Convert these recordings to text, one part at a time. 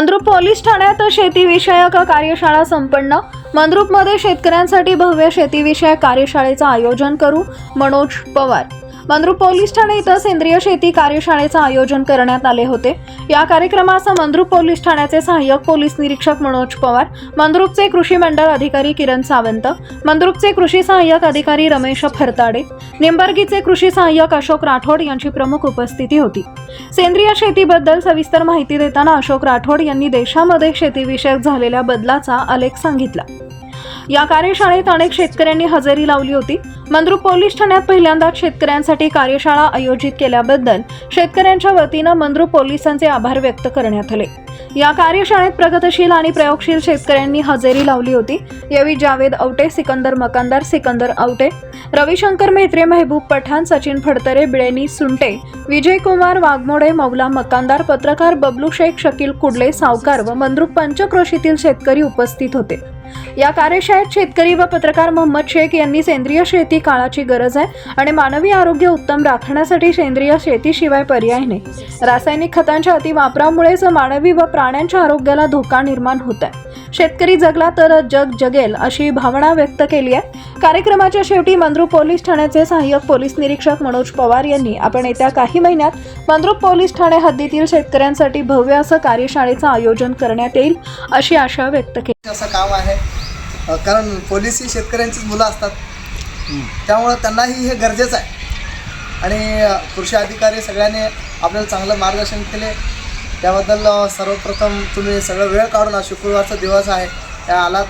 Mandrup police ठाण्यात शेतीविषयक कार्यशाळा संपन्न. मंद्रुपमध्ये शेतकऱ्यांसाठी भव्य शेतीविषयक कार्यशाळेचं आयोजन करू मनोज पवार. मंद्रुप पोलीस ठाणे इथं सेंद्रिय शेती कार्यशाळेचं आयोजन करण्यात आले होते. या कार्यक्रमास मंद्रुप पोलीस ठाण्याचे सहाय्यक पोलीस निरीक्षक मनोज पवार मंद्रुपचे कृषी मंडळ अधिकारी किरण सावंत मंद्रुपचे कृषी सहाय्यक अधिकारी रमेश फरताडे निंबर्गीचे कृषी सहाय्यक अशोक राठोड यांची प्रमुख उपस्थिती होती. सेंद्रिय शेतीबद्दल सविस्तर माहिती देताना अशोक राठोड यांनी देशामध्ये शेतीविषयक झालेल्या बदलाचा आलेख सांगितला. या कार्यशाळेत अनेक शेतकऱ्यांनी हजेरी लावली होती. मंद्रुप पोलीस ठाण्यात पहिल्यांदाच शेतकऱ्यांसाठी कार्यशाळा आयोजित केल्याबद्दल शेतकऱ्यांच्या वतीनं मंद्रुप पोलिसांचे आभार व्यक्त करण्यात आले. या कार्यशाळेत प्रगतशील आणि प्रयोगशील शेतकऱ्यांनी हजेरी लावली होती. यावेळी जावेद औटे सिकंदर मकानदार सिकंदर औटे रविशंकर मेहत्रे मेहबूब पठाण सचिन फडतरे बिळेनी सुंटे विजयकुमार वाघमोडे मौला मकानदार पत्रकार बबलू शेख शकील कुडले सावकार व मंद्रुप पंचक्रोशीतील शेतकरी उपस्थित होते. या कार्यशाळेत शेतकरी व पत्रकार मोहम्मद शेख यांनी सेंद्रिय शेती काळाची गरज आहे आणि मानवी आरोग्य उत्तम राखण्यासाठी सेंद्रिय शेतीशिवाय पर्याय नाही. रासायनिक खतांच्या अतिवापरामुळेच मानवी व प्राण्यांच्या आरोग्याला धोका निर्माण होत आहे. शेतकरी जगला तर जग जगेल अशी भावना व्यक्त केली आहे. कार्यक्रमाच्या शेवटी मंद्रुप पोलीस ठाण्याचे सहाय्यक पोलीस निरीक्षक मनोज पवार यांनी आपण येत्या काही महिन्यात मंद्रुप पोलीस ठाणे हद्दीतील शेतकऱ्यांसाठी भव्य असं कार्यशाळेचं आयोजन करण्यात येईल अशी आशा व्यक्त केली. असं काम आहे. कारण पोलीस ही शेतकऱ्यांचीच मुलं असतात. त्यामुळं त्यांनाही हे गरजेचं आहे. आणि कृषी अधिकारी सगळ्यांनी आपल्याला चांगलं मार्गदर्शन केले. त्याबद्दल सर्वप्रथम तुम्ही सगळं वेळ काढून आज शुक्रवारचा दिवस आहे त्या आलात.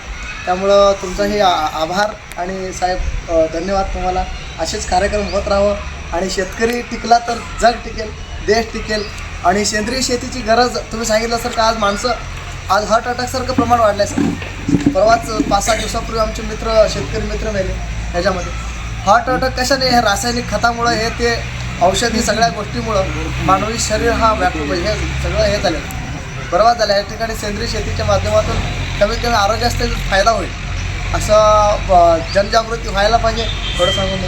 त्यामुळं तुमचाही आभार आणि साहेब धन्यवाद तुम्हाला. असेच कार्यक्रम होत राहावं आणि शेतकरी टिकला तर जग टिकेल देश टिकेल आणि सेंद्रिय शेतीची गरज तुम्ही सांगितलं सर का आज माणसं आज हार्ट अटॅकसारखं प्रमाण वाढलं आहे सर परवाच पाच सहा दिवसापूर्वी आमचे मित्र शेतकरी मित्र मेले ह्याच्यामध्ये हार्ट अटॅक कशाने हे रासायनिक खतामुळं हे ते औषधी सगळ्या गोष्टीमुळं मानवी शरीर हा व्यापक म्हणजे हे सगळं हे झालं. बरबाद झालं. या ठिकाणी सेंद्रिय शेतीच्या माध्यमातून कमीत कमी आरोग्यास फायदा होईल. असं जनजागृती व्हायला पाहिजे थोडं सांगून